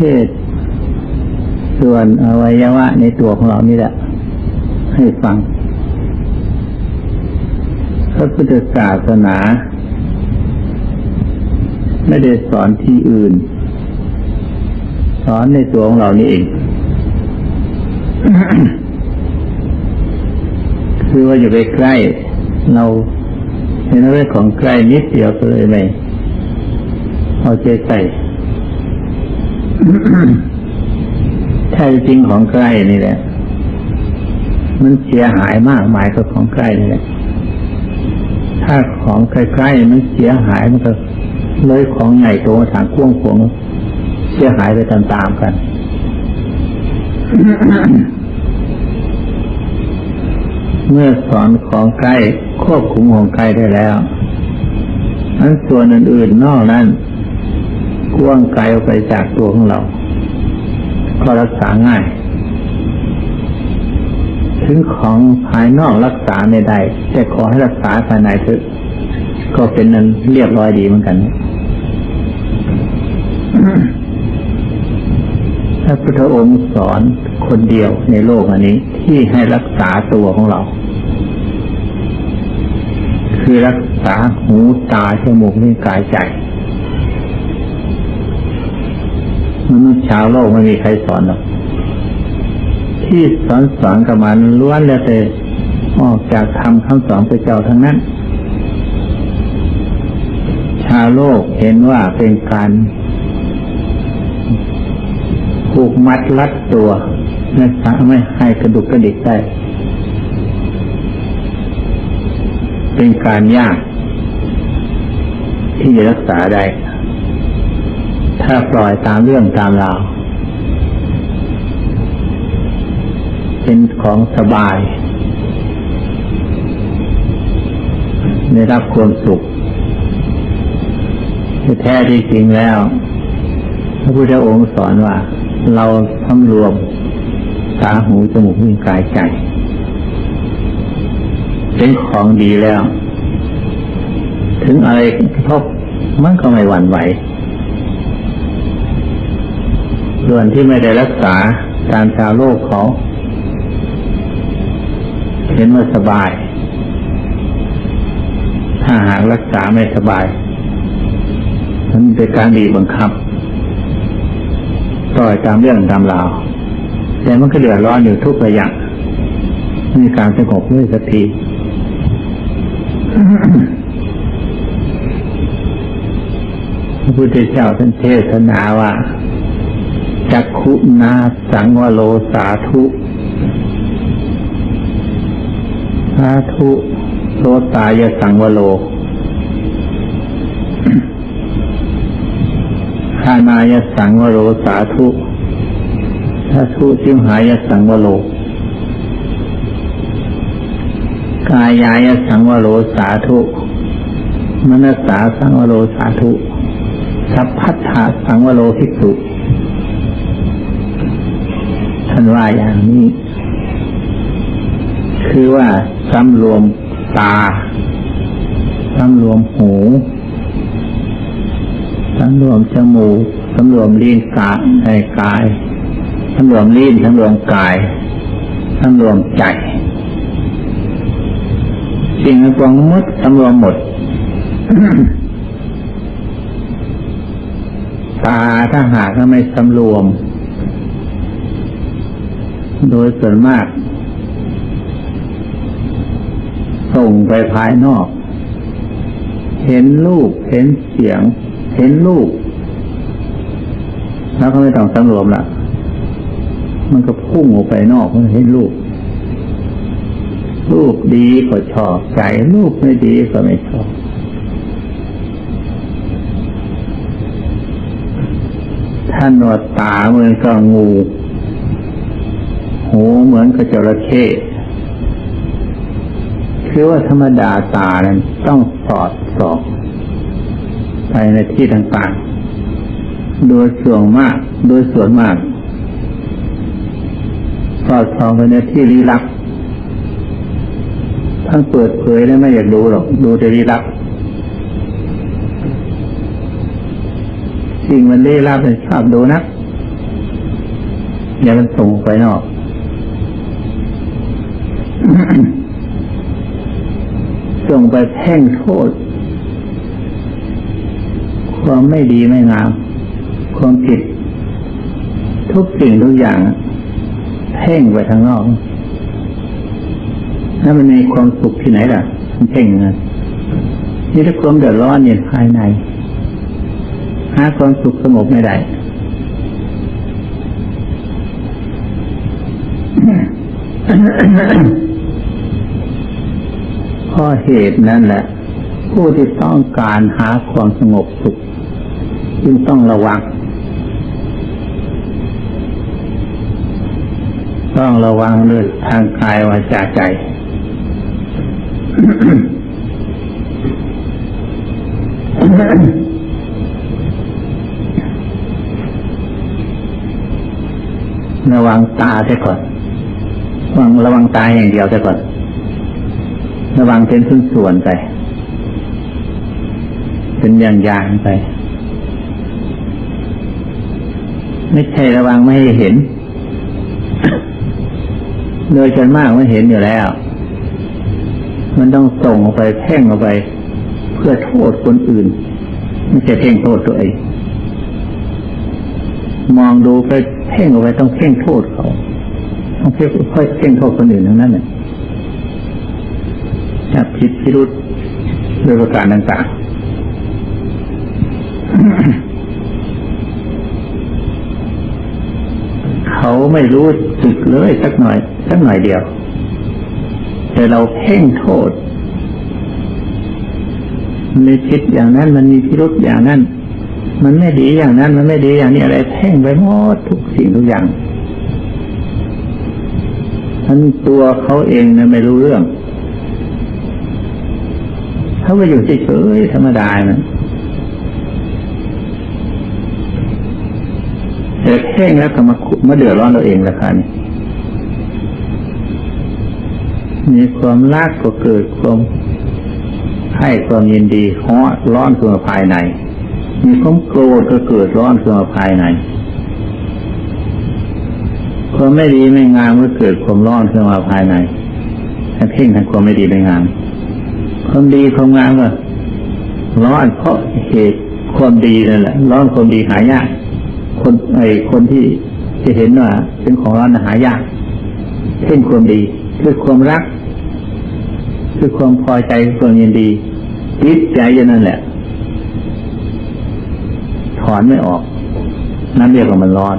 เทศ ส่วนอวัยวะในตัวของเรานี่แหละ ให้ฟัง พระพุทธศาสนา ไม่ได้สอนที่อื่น สอนในตัวของเรานี่เอง คือว่าอยู่ไปใกล้ เราเห็นเรื่องของใกล้นิดเดียวก็เลยไม่เอาใจใส่ แท้จริงของใกล้นี่แหละ มันเสียหายมากมายกับของใกล้นี่แหละถ้าของใกล้ๆมันเสียหายมันก็เลยของใหญ่โตทางกว้างขวางเสียหายไปตามๆกันเมื่อสอนของใกล้ควบคุมของใกล้ได้แล้วนั้นส่วนอื่นๆนอกนั้นกว้างไกลออกไปจากตัวของเรา ก็รักษาง่าย ถึงของภายนอกรักษาไม่ได้ แต่ขอให้รักษาภายในเถอะก็เป็นนั้นเรียบร้อยดีเหมือนกันพระพุทธองค์สอนคนเดียวในโลกอันนี้ ที่ให้รักษาตัวของเรา คือรักษาหูตาจมูกนิ้วกายใจ มนุษย์ชาวโลกไม่มีใครสอนหรอกที่สอนสอนกับมันล้วนแล้วแต่ออกจากธรรมคำสอนพระเจ้าทั้งนั้น ชาวโลกเห็นว่าเป็นการผูกมัดรัดตัวไม่สาไม่ให้กระดุกกระดิกได้ เป็นการยาก ที่จะรักษาได้ ถ้าปล่อยตามเรื่องตามราวเป็นของสบายได้รับความสุขแท้ที่จริงแล้ว พระพุทธองค์สอนว่า เราสำรวมตาหูจมูกนิ้วกายใจ เป็นของดีแล้ว ถึงอะไรกระทบมันก็ไม่หวั่นไหว ส่วนที่ไม่ได้รักษาตามชาวโลกเขาเห็นว่าสบาย ถ้าหากรักษาไม่สบายมันเป็นการดีบังคับ ต่อยตามเรื่องตามราว แต่มันก็เดือดร้อนอยู่ทุกระยะม่มีการสงบเลยสักทีพระพุทธเจ้าท่านเทศนาว่า จักขุนาสังวโลสาธุสาธุโสตายสังวโลขานายสังวโลสาธุสาธุจิมหายสังวโล กายายสังวโลสาธุมนสาสังวโลสาธุ สัพพัทธาสังวโลภิกษุานว่าอย่างนี้ คือว่าสำรวมตาสำรวมหูสำรวมจมูกสำรวมลิ้นกายในกายสำรวมลิ้นสำรวมกายสำรวมใจสิ่งทั้งปวงมดสำรวมหมดตาถ้าหากไม่สำรวม โดยส่วนมาก ส่งไปภายนอก เห็นรูปเห็นเสียง เห็นรูปแล้วก็ไม่ต้องสำรวมละมันก็พุ่งออกไปนอกมันเห็นรูป รูปดีก็ชอบใจรูปไม่ดีก็ไม่ชอบท่านว่าตาเหมือนกับงู หูเหมือนกับจระเข้คือว่าธรรมดาตานั้นต้องสอดสองไปในที่ต่างๆ โดยส่วนมาก โดยส่วนมาก สอดส่องไปในที่ลี้ลับท่านเปิดเผยแล้วไม่อยากดูหรอก ดูแต่ลี้ลับสิ่งมันลี้ลับเนี่ยชอบดูนักอย่ามันส่งไปนอก ส่งไปแพ่งโทษ ความไม่ดีไม่งาม ความผิด ทุกสิ่งทุกอย่างเพ่งไปทางนอกแล้วมันมีความสุขที่ไหนล่ะมันเพ่งนะนี่ถ้าความเดือดร้อนเนี่ยภายใน หาความสุขสงบไม่ได้ ราะเหตุนั้นแหละ ผู้ที่ต้องการหาความสงบสุขจึงต้องระวัง ต้องระวังด้วยทางกายวาจาใจระวังตาเสียก่อนระวังระวังตาอย่างเดียวเสียก่อน ระวังเป็นส่วนๆไป เป็นอย่างอย่างๆไป ไม่ใช่ระวังไม่ให้เห็น โดยส่วนมากมันเห็นอยู่แล้ว มันต้องส่งออกไปแพ่งออกไป เพื่อโทษคนอื่น ไม่ใช่เพ่งโทษตัวเองมองดูไปเพ่งออกไปต้องเพ่งโทษเขาต้องเพ่งค่อยเพ่งโทษคนอื่นทั้งนั้นเนี่ย จับผิดพิรุษด้วยประการต่างๆ เขาไม่รู้สึกเลยสักหน่อย สักหน่อยเดียว แต่เราเพ่งโทษมันมีพิษอย่างนั้น มันมีพิรุษอย่างนั้น มันไม่ดีอย่างนั้น มันไม่ดีอย่างนี้อะไรเพ่งไปหมดทุกสิ่งทุกอย่างทั้นตัวเขาเองนะไม่รู้เรื่อง เขาก็อยู่เฉยๆธรรมดานะแต่เพ่งแล้วก็มามาเดือดร้อนเราเองละค่ะนี่มีความรักก็เกิดความให้ความยินดีฮ้อร้อนขึ้นมาภายใน มีความโกรธก็เกิดร้อนขึ้นมาภายในความไม่ดีไม่งามก็เกิดความร้อนขึ้นมาภายในให้งเพ่งทั้งความไม่ดีไม่งาม ความดีความงามก็ร้อนเพราะเหตุความดีนั่นแหละ ร้อนความดีหายาก คนไอ้คนที่จะเห็นว่า เป็นของร้อนนะหายากเพ่งความดีคือความรัก คือความพอใจความยินดีจิตใจอย่างนั้นแหละ ถอนไม่ออก นั่นเรียกว่ามันร้อน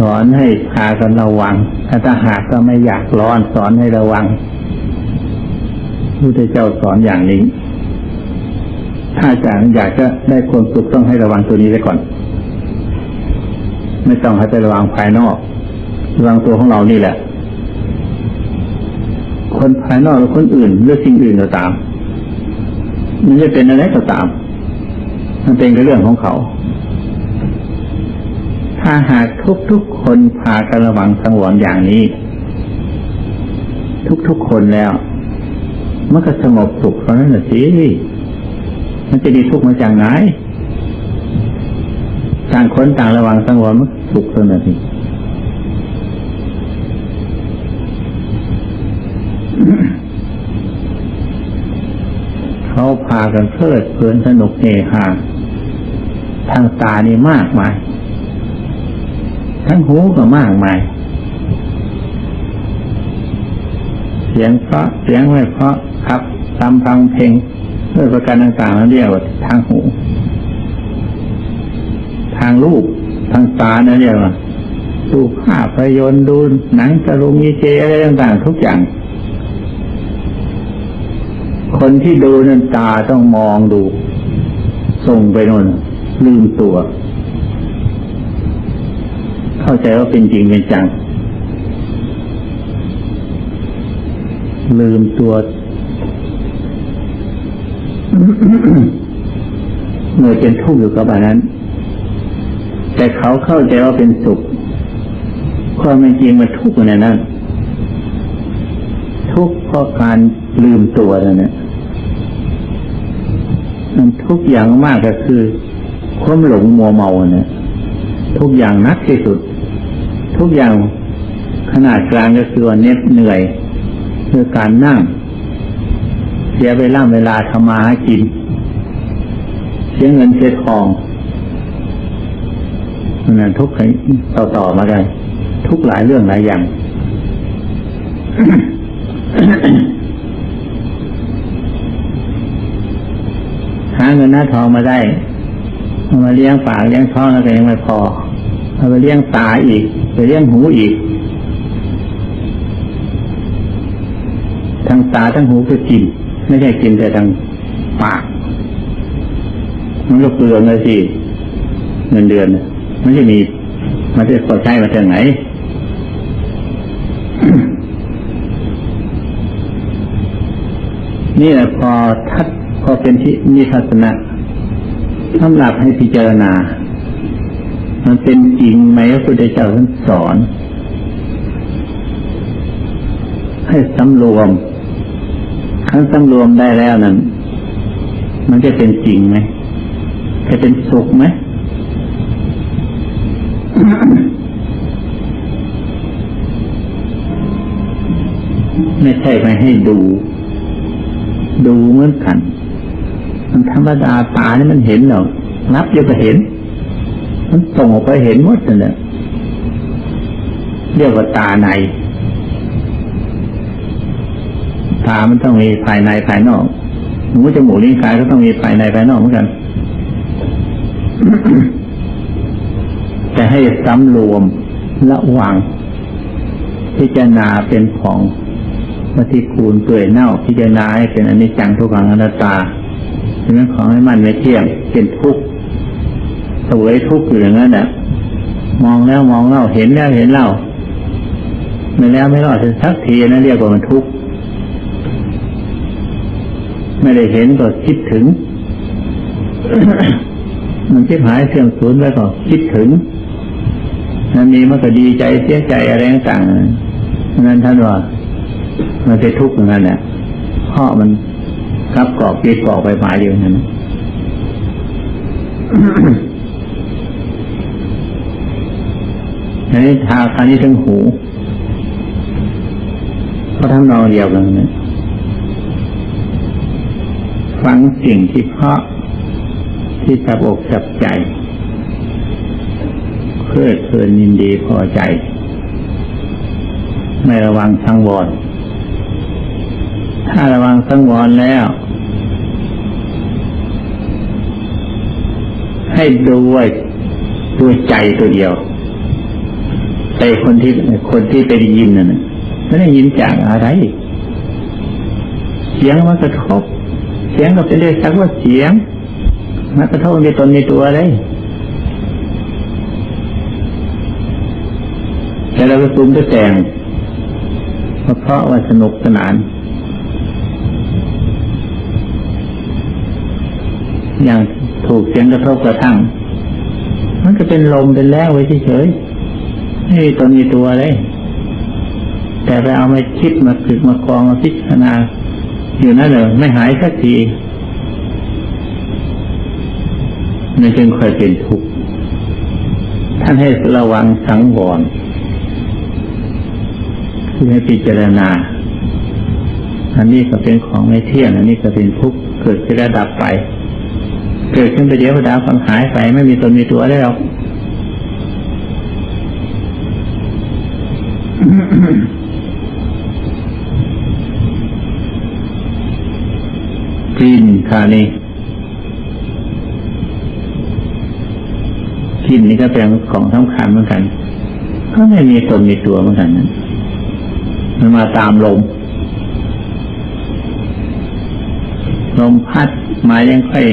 สอนให้พากันระวัง ถ้าหากก็ไม่อยากร้อนสอนให้ระวังพระพุทธเจ้าสอนอย่างนี้ ถ้าอาจารย์อยากจะได้ความสุขต้องให้ระวังตัวนี้ไว้ก่อน ไม่ต้องให้ไประวังภายนอกระวังตัวของเรานี่แหละ คนภายนอกหรือคนอื่นหรือสิ่งอื่นก็ตาม มันจะเป็นอะไรก็ตาม มันเป็นเรื่องของเขา ถ้าหากทุกๆคนพากันระวังสังวรอย่างนี้ ทุกๆคนแล้วมันก็สงบสุขเท่านั้นแหละสิมันจะมีทุกข์มาจากไหนต่างคนต่างระวังสังวรมันสุขเท่านั้นสิเขาพากันเพลิดเพลินสนุกเฮฮาทางตานี่มากมาย ทั้งหูก็มากมาย เสียงเพราะเสียงไม่เพราะครับทำฟังเพลงด้วยประการต่างๆนั่นเรียกว่าทางหู ทางรูปทางตานั่นเรียกว่าดูภาพยนตร์ดูหนังตะลุงมีเจอะไรต่างๆ ทุกอย่าง คนที่ดูนั่นตาต้องมองดู ส่งไปน่นลืมตัว เข้าใจว่าเป็นจริงเป็นจัง ลืมตัวเมื่อเป็นทุกข์อยู่กับอันนั้น แต่เขาเข้าใจว่าเป็นสุขความเป็นจริงมันทุกข์อยู่ในนั้นทุกข์เพราะการลืมตัวนั่นแหละมันทุกอย่างมากก็คือ ความหลงมัวเมาเนี่ยทุกอย่างนักที่สุด ทุกอย่างขนาดกลางก็คือว่าเน็ดเหนื่อยคือการนั่ง เสียเวลาเวลาทำมาหากิน เสียเงินเสียทองนั่นทุกข์ต่อต่อมาได้ทุกหลายเรื่องหลายอย่าง หาเงินหน้าทองมาได้มาเลี้ยงปากเลี้ยงท้องแล้วก็ยังไม่พอ เอาไปเลี้ยงตาอีก ไปเลี้ยงหูอีก ทั้งตาทั้งหูคือกิน ไม่ใช่กินแต่ทางปาก มันก็เปลืองเลยสิเงินเดือนมันจะมี มันจะพอใช้มาจากไหนนี่แหละพอทัดพอเป็นที่นิทัศนะสำหรับให้พิจารณา มันเป็นจริงไหมพระพุทธเจ้าท่านสอน ให้สำรวมครั้งสำรวมได้แล้วนั้น มันจะเป็นจริงไหมจะเป็นสุขไหมไม่ใช่ไปให้ดู ดูเหมือนกัน มันธรรมดาตานี่มันเห็นหรอกนับเดียวก็เห็น มันส่งออกไปเห็นหมดนั่นแหละเรียกว่าตาใน ตามันต้องมีภายในภายนอกหูจมูกลิ้นกายก็ต้องมีภายในภายนอกเหมือนกันจะให้สำรวมระวัง พิจารณาเป็นของปฏิคูลเปื่อยเน่าพิจารณาให้เป็นอนิจจังทุกขังอนัตตาเป็นของให้มันไม่เที่ยงเป็นทุกข์ สวยทุกข์อยู่อย่างนั้นแหละมองแล้วมองเล่าเห็นแล้วเห็นเล่าไม่แล้วไม่รอดสักทีนั่นเรียกว่ามันทุกข์ไม่ได้เห็นก็คิดถึง มันคิดหายเสื่อมสูญแล้วก็คิดถึงนั้นมีมันก็ดีใจเสียใจอะไรต่างๆนั้นท่านว่า มันจะทุกข์อย่างนั้นแหละเพราะมันกับกรอบปีกรอบไปหมายอยู่นั่น อันนี้ทาคานี้ถึงหูก็ทำนองเดียวกันนะฟังสิ่งที่เพาะที่จับอกจับใจเพื่อเพลินยินดีพอใจ ไม่ระวังสังวรถ้าระวังสังวรแล้ว ให้ดูว่าด้วยใจตัวเดียว แต่คนที่คนที่ไปได้ยินนั่นไม่ได้ยินจากอะไร เสียงมันกระทบ เสียงก็เป็นเรื่องสักว่าเสียงมันกระทบในตนในตัวเลยแต่เราก็ตุ้มจะแต่งเพราะว่าสนุกสนาน อย่างถูกเสียงกระทบกระทั่ง มันก็เป็นลมเป็นแรงไว้เฉยๆ ไม่มีตนมีตัวเลย แต่ไปเอามาคิดมาฝึกมากองมาพิจารณา อยู่นั่นเลยไม่หายสักทีนั่นจึงค่อยเป็นทุกข์ท่านให้ระวังสังวรคือให้พิจารณา อันนี้ก็เป็นของไม่เที่ยง อันนี้ก็เป็นทุกข์เกิดขึ้นระดับไป เกิดขึ้นไปเดียวดาวฟังหายไปไม่มีตนมีตัวได้หรอก กินคานี้กินนี่ก็เป็นของสำคัญเหมือนกัน ก็ไม่มีตนมีตัวเหมือนกันนั้นมันมาตามลม ลมพัดมายังค่อย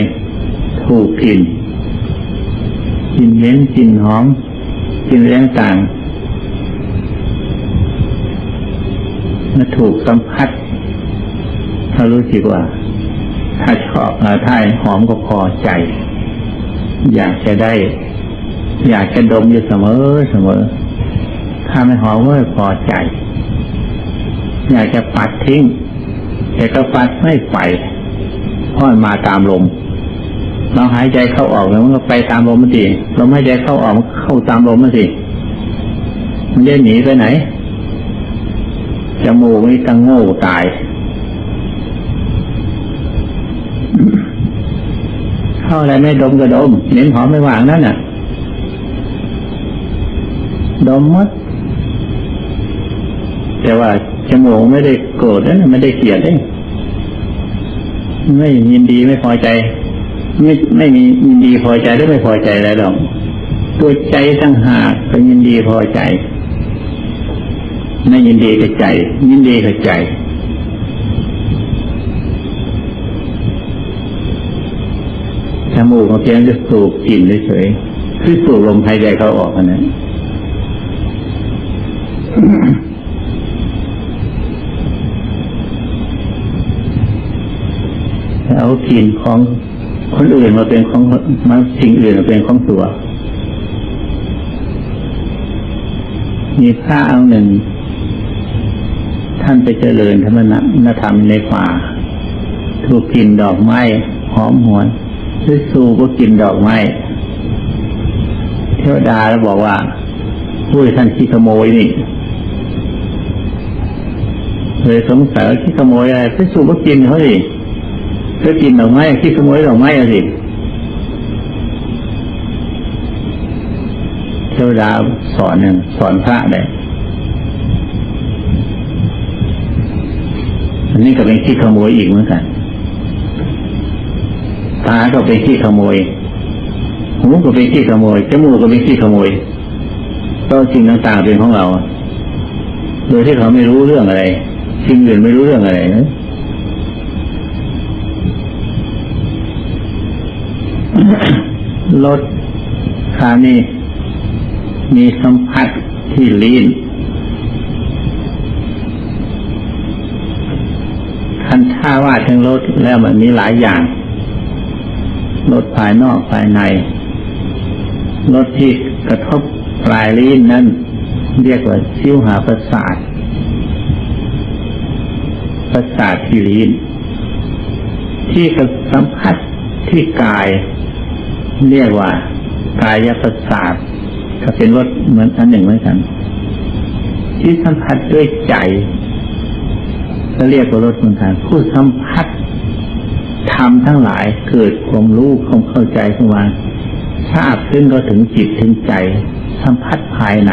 ถูกกลิ่นกลิ่นเหม็นกลิ่นหอมกลิ่นแรงต่าง มาถูกสัมผัสถ้ารู้สึกว่า ถ้าชอบถ้าหอมก็พอใจ อยากจะได้ อยากจะดมอยู่เสมอเสมอ ถ้าไม่หอมก็ไม่พอใจ อยากจะปัดทิ้ง แต่ก็ปัดไม่ไปเพราะมันมาตามลมเราหายใจเข้าออกแล้วมันก็ไปตามลมมันสิเราไม่หายใจเข้าออกมันเข้าตามลมมันสิมันจะหนีไปไหน จมูกนี่ตั้งโง่ตาย เข้าอะไรไม่ดมก็ดมเน้นหอมไม่วางนั่นน่ะ ดมหมดแต่ว่าจมูกไม่ได้โกรธนะไม่ได้เกลียดเลยไม่ยินดีไม่พอใจ ไม่ไม่มียินดีพอใจหรือไม่พอใจอะไรหรอกตัวใจตั้งหากเป็นยินดีพอใจ ไม่ยินดีกับใจ ยินดีกับใจ จมูกมันเพียงจะสูบกลิ่นเฉยๆคือสูบลมหายใจเขาออกอันนั้นเอากลิ่นของคนอื่นมาเป็นของมาสิ่งอื่นมาเป็นของตัว มีพระเอาหนึ่ง ท่านไปเจริญธรรมนธรรมในป่า ถูกกลิ่นดอกไม้หอมหวนหรือสูก็กินดอกไม้ เทวดาแล้วบอกว่าผู้ท่านขี้ขโมยนี่เลยสงสัยว่าขี้ขโมยอะไรไปสูก็กินเขาดิก็กินดอกไม้ขี้ขโมยดอกไม้อะสิเทวดาสอนหนึ่งสอนพระเลย อันนี้ก็เป็นขี้ขโมยอีกเหมือนกัน ตาก็เป็นขี้ขโมย หูก็เป็นขี้ขโมย จมูกก็เป็นขี้ขโมยก็สิ่งต่างๆเป็นของเรา โดยที่เขาไม่รู้เรื่องอะไร สิ่งอื่นไม่รู้เรื่องอะไรนะรถคานี่มีสัมผัสที่ลิ้นคันท่าว่า ถึงรถแล้วมันมีหลายอย่างรถภายนอกภายในรถที่กระทบปลายลิ้นนั้น เรียกว่าชิวหาประสาทประสาทที่ลิ้นที่สัมผัสที่กาย เรียกว่ากายประสาทก็เป็นรสเหมือนอันหนึ่งเหมือนกัน ที่สัมผัสด้วยใจ ก็เรียกว่ารสเหมือนกันผู้สัมผัสทำทั้งหลายเกิดความรู้ความเข้าใจขึ้นมาทราบขึ้นก็ถึงจิตถึงใจ สัมผัสภายใน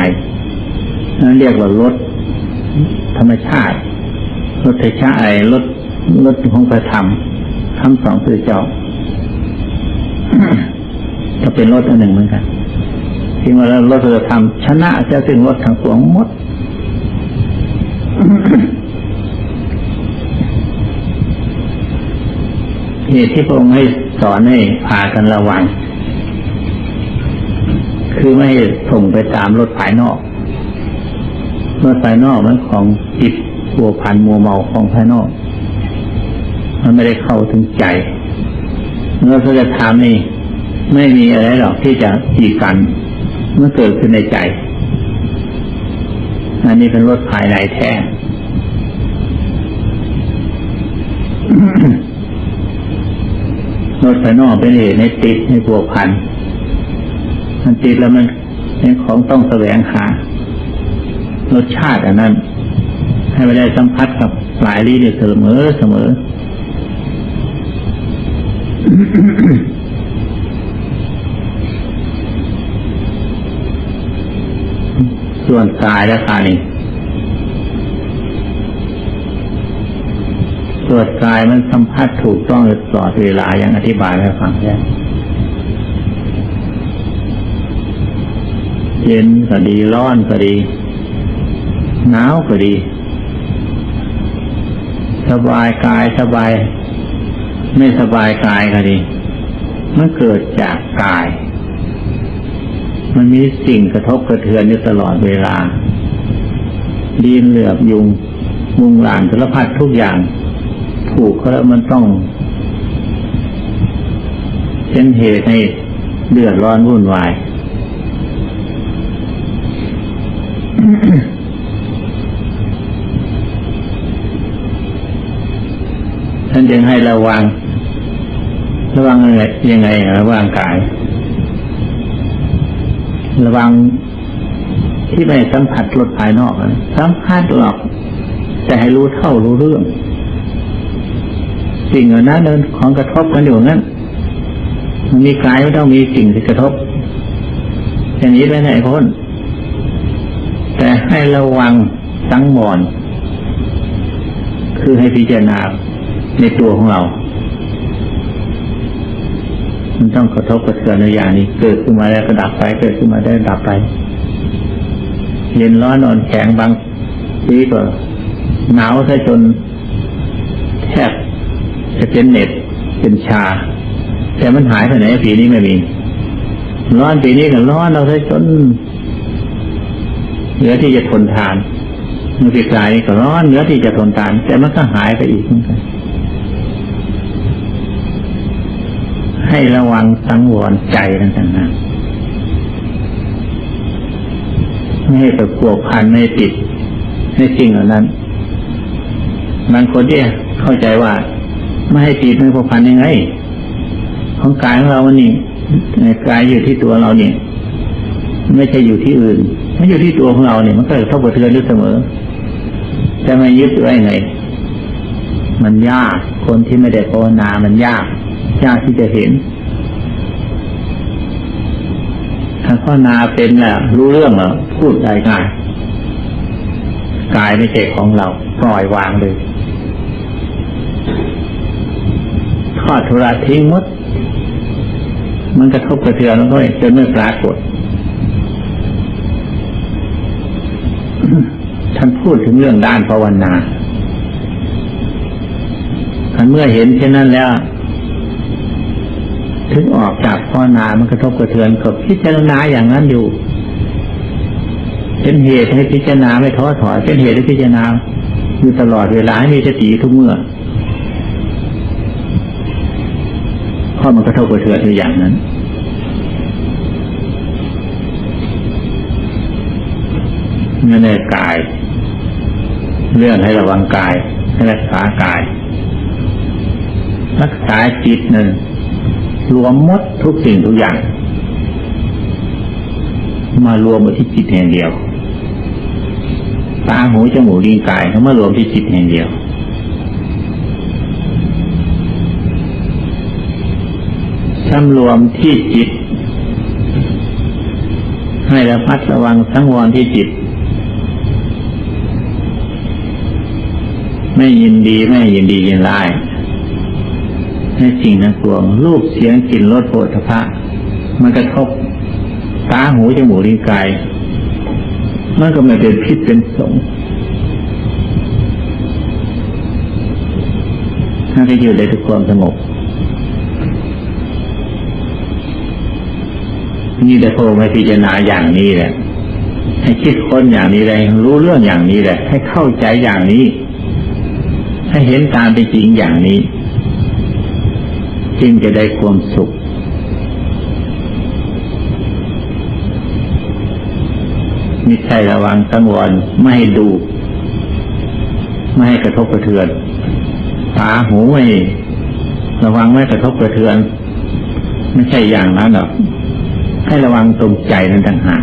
นั่นเรียกว่ารสธรรมชาติรสเทชาไอรสรสของพระธรรมคำสองคือเจ้าจะเป็นรถอันหนึ่งเหมือนกันที่ว่าเรารถจะทำชนะจะถึงรถทั้งสองหมด เหตุที่พระองค์ให้สอนให้พากันระวัง คือไม่ให้ส่งไปตามรถภายนอกรถภายนอกมันของจิตพัวพันมัวเมาของภายนอก มันไม่ได้เข้าถึงใจเมื่อพระจะทำนี่ไม่มีอะไรหรอกที่จะจีกันเมื่อเกิดขึ้นในใจ อันนี้เป็นรถภายในแท้ รถภายนอกเป็นเหตุในติดในพัวพันมันติดแล้วมันเป็นของต้องแสวงหารสชาติอันนั้น ให้ไม่ได้สัมผัสกับหลายลี้เสมอเสมอส่วนกายและกายนี่ ส่วนกายมันสัมผัสถูกต้องตลอดเวลาอย่างอธิบายให้ฟังแล้วเย็นก็ดีร้อนก็ดีหนาวก็ดี สบายกายสบาย ไม่สบายกายก็ดีมันเกิดจากกาย มันมีสิ่งกระทบกระเทือนอยู่ตลอดเวลา ดีนเหลือบยุงมุงหลานสารพัดทุกอย่าง ถูกเขาแล้วมันต้อง เป็นเหตุให้เดือดร้อนวุ่นวาย ท่านจึงให้ระวัง ระวังอะไรยังไงระวังกาย ระวังที่ไม่สัมผัสรสภายนอกนะสัมผัสหรอก แต่ให้รู้เท่ารู้เรื่อง สิ่งเหล่านั้นเดินของกระทบกันอยู่นั้นมันมีกายไม่ต้องมีสิ่งที่กระทบ อย่างนี้ไม่ไหนพ้นแต่ให้ระวังสังวรคือให้พิจารณาในตัวของเรา มันต้องกระทบกระเทือนในอย่างนี้ เกิดขึ้นมาแล้วก็ดับไป เกิดขึ้นมาได้ดับไป เย็นร้อนอ่อนแข็งบางทีก็หนาวซะจน เป็นเหน็บเป็นชา แต่มันหายไปไหนปีนี้ไม่มีร้อนปีนี้ก็ร้อนเราซะจนเหลือที่จะทนทานมือปีกายก็ร้อนเหลือที่จะทนทาน แต่มันก็หายไปอีกเหมือนกันให้ระวังสังวรใจนั่นต่างหากไม่ให้ไปกลัวพันไม่ติดในสิ่งเหล่านั้นบางคนที่ยเข้าใจว่า ไม่ให้ติดไม่ผูกพันยังไง ของกายของเรานนี้กายอยู่ที่ตัวเราเนี่ยไม่ใช่อยู่ที่อื่นถ้าอยู่ที่ตัวของเราเนี่ยมันก็เท่ากับเทือนอยู่เสมอจะมายึดไว้ไง มันยากคนที่ไม่ได้ภาวนา มันยากยากที่จะเห็นถ้าภาวนาเป็นแหละรู้เรื่องเหรอพูดได้ง่ายกายไม่ใช่ของเรา ปล่อยวางเลย อดทุระทิ้งหมด มันกระทบกระเทือนแล้วก็จนไม่ปรากฏ ท่านพูดถึงเรื่องด้านภาวนาท่านเมื่อเห็นเช่นนั้นแล้ว ถึงออกจากภาวนามันกระทบกระเทือนกับพิจารณาอย่างนั้นอยู่ เป็นเหตุให้พิจารณาไม่ท้อถอยเป็นเหตุให้พิจารณาอยู่ตลอดเวลาให้มีสติทุกเมื่อ เพราะมันกระทบกระเทือนอยู่อย่างนั้น นั่นแหละกาย เรื่องให้ระวังกายให้รักษากาย รักษาจิตหนึ่งรวมมดทุกสิ่งทุกอย่าง มารวมมาที่จิตแห่งเดียว ตาหูจมูกลิ้นกายเขามารวมที่จิตแห่งเดียว สำรวมที่จิต ให้ระมัดระวังสังวรที่จิต ไม่ยินดีไม่ยินดียินร้ายในสิ่งทั้งปวงรูปเสียงกลิ่นรสโผฏฐะมันกระทบตาหูจมูกลิ้นกายมันก็ไม่เป็นพิษเป็นสงถ้าก็อยู่ในทุกความสงบ นี่แต่พระองค์ให้พิจารณาอย่างนี้แหละ ให้คิดค้นอย่างนี้เลยรู้เรื่องอย่างนี้แหละ ให้เข้าใจอย่างนี้ ให้เห็นตามเป็นจริงอย่างนี้ จึงจะได้ความสุขมิใช่ระวังสังวรไม่ให้ดู ไม่ให้กระทบกระเทือน ตาหูไม่ระวังไม่กระทบกระเทือน ไม่ใช่อย่างนั้นหรอก ให้ระวังตรงใจนั้นต่างหาก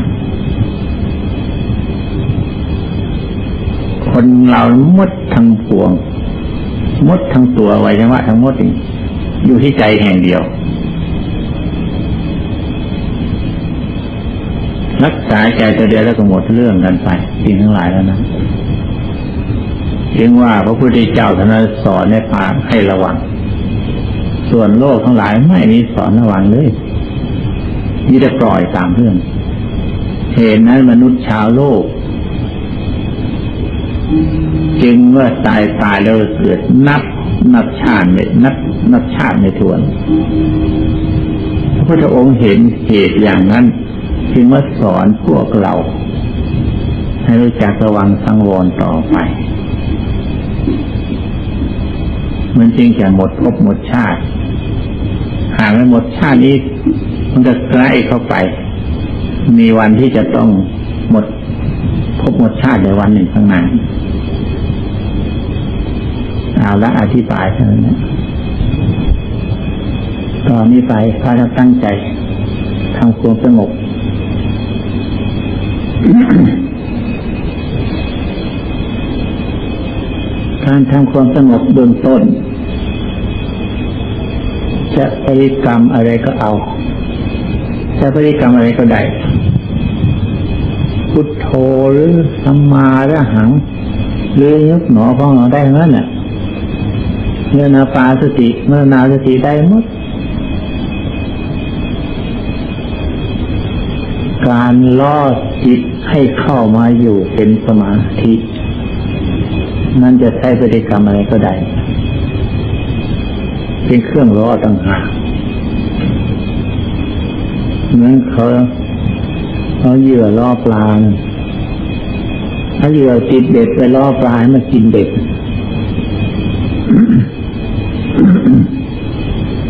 คนเรามดทั้งปวง มดทั้งตัวไว้ใช่ไหมทั้งหมดนี่อยู่ที่ใจแห่งเดียว รักษาใจตัวเดียวแล้วก็หมดเรื่องกันไปสิ่งทั้งหลายแล้วนะจึงว่าพระพุทธเจ้าท่านสอนในปาให้ระวัง ส่วนโลกทั้งหลายไม่มีสอนระวังเลย มีแต่ปล่อยตามเรื่อง เหตุนั้นมนุษย์ชาวโลก จึงเมื่อตายตายแล้วเกิดนับนับชาติไม่นับนับชาติไม่ทวนพระพุทธองค์เห็นเหตุอย่างนั้น จึงมาสอนพวกเรา ให้รู้จักระวังสังวรต่อไป มันจึงจะหมดภพหมดชาติ หากไม่หมดชาตินี้ มันจะใกล้เข้าไป มีวันที่จะต้องหมดภพหมดชาติในวันหนึ่งข้างหน้าเอาละอธิบายเท่านั้นตอนนี้ไปพาเราตั้งใจทำความสงบการทำความสงบเบื้องต้น จะบริกรรมอะไรก็เอา จะบริกรรมอะไรก็ได้พุทโธหรือสัมมาหรือหัง หรือยุบหนอพองหนอได้ทั้งนั้นน่ะเมื่อนาปาสติเมื่อนาสติได้หมด การล่อจิตให้เข้ามาอยู่เป็นสมาธินั่นจะใช้บริกรรมอะไรก็ได้ เป็นเครื่องล่อต่างหาก เหมือนเขาเอาเหยื่อล่อปลาถ้าเหยื่อติดเบ็ดไปล่อปลาให้มันกินเบ็ด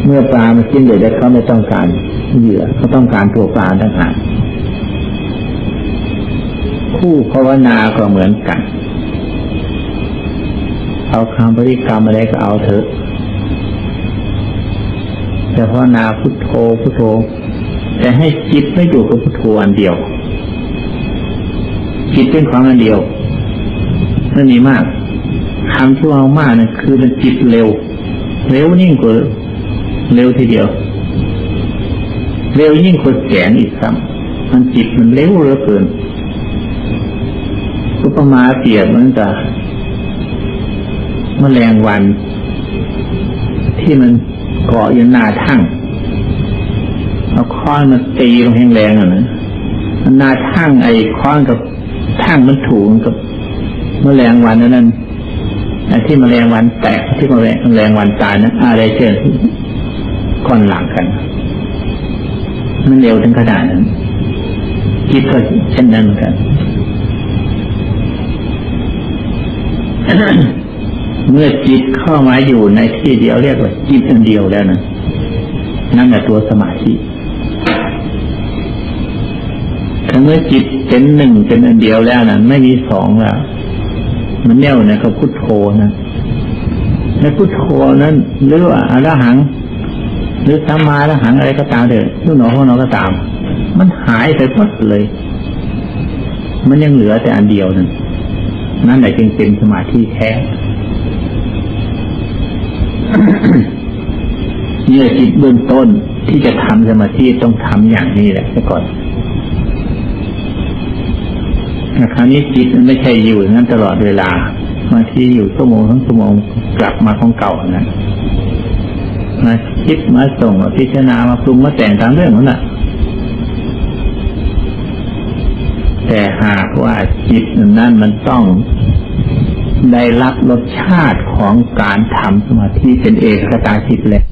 เมื่อปลามันกินเบ็ดแล้วเขาไม่ต้องการเหยื่อเขาต้องการตัวปลาต่างหากผู้ภาวนาก็เหมือนกัน เอาคำบริกรรมอะไรก็เอาเถอะแต่ภาวนาพุทโธพุทโธ แต่ให้จิตไม่อยู่กับพุทโธอันเดียว จิตเป็นของอันเดียวไม่มีมากคำที่เอามากนะคือมันจิตเร็ว เร็วยิ่งกว่าเร็วทีเดียว เร็วยิ่งกว่าแสงอีกครั้งมันจิตมันเร็วเหลือเกินอุปมาเปรียบเหมือนกับแมลงวัน ที่มันเกาะอยู่หน้าทั่ง เอาค้อนมาตีลงแรงๆอะนะมันนาทั่งไอ้ค้อนกับทั่งมันถูกกับแมลงวันนั้นไอ้ที่แมลงวันแตกที่แมลงแมลงวันตายนั้นอะไรเช่นก้อนหลังกัน มันเร็วถึงขนาดนั้นคิดก็เช่นนั้นเหมือนกันเมื่อจิตเข้ามาอยู่ในที่เดียวเรียกว่าจิตอันเดียวแล้วนะนั่นแหละตัวสมาธิ เมื่อจิตเป็นหนึ่งเป็นอันเดียวแล้วนะไม่มีสองแล้วมันแน่วในกับพุทโธนะในพุทโธนั้นหรือว่าอรหัง หรือสัมมาอรหังอะไรก็ตามเถอะนู่นหนอของนอก็ตาม มันหายไปหมดเลย มันยังเหลือแต่อันเดียวนั่นนั่นแหละจึงเป็นสมาธิแท้เยื่อจิตเบื้องต้นที่จะทำสมาธิต้องทำอย่างนี้แหละก่อน คราวนี้จิตมันไม่ใช่อยู่อย่างนั้นตลอดเวลาบางทีอยู่ชั่วโมงทั้งชั่วโมงกลับมาของเก่านะมาคิดมาส่งมาพิจารณามาปรุงมาแต่งตามเรื่องนั้นแหละแต่หากว่าจิตนั้นมันต้องได้รับรสชาติของการทำสมาธิเป็นเอกตาจิตแล้ว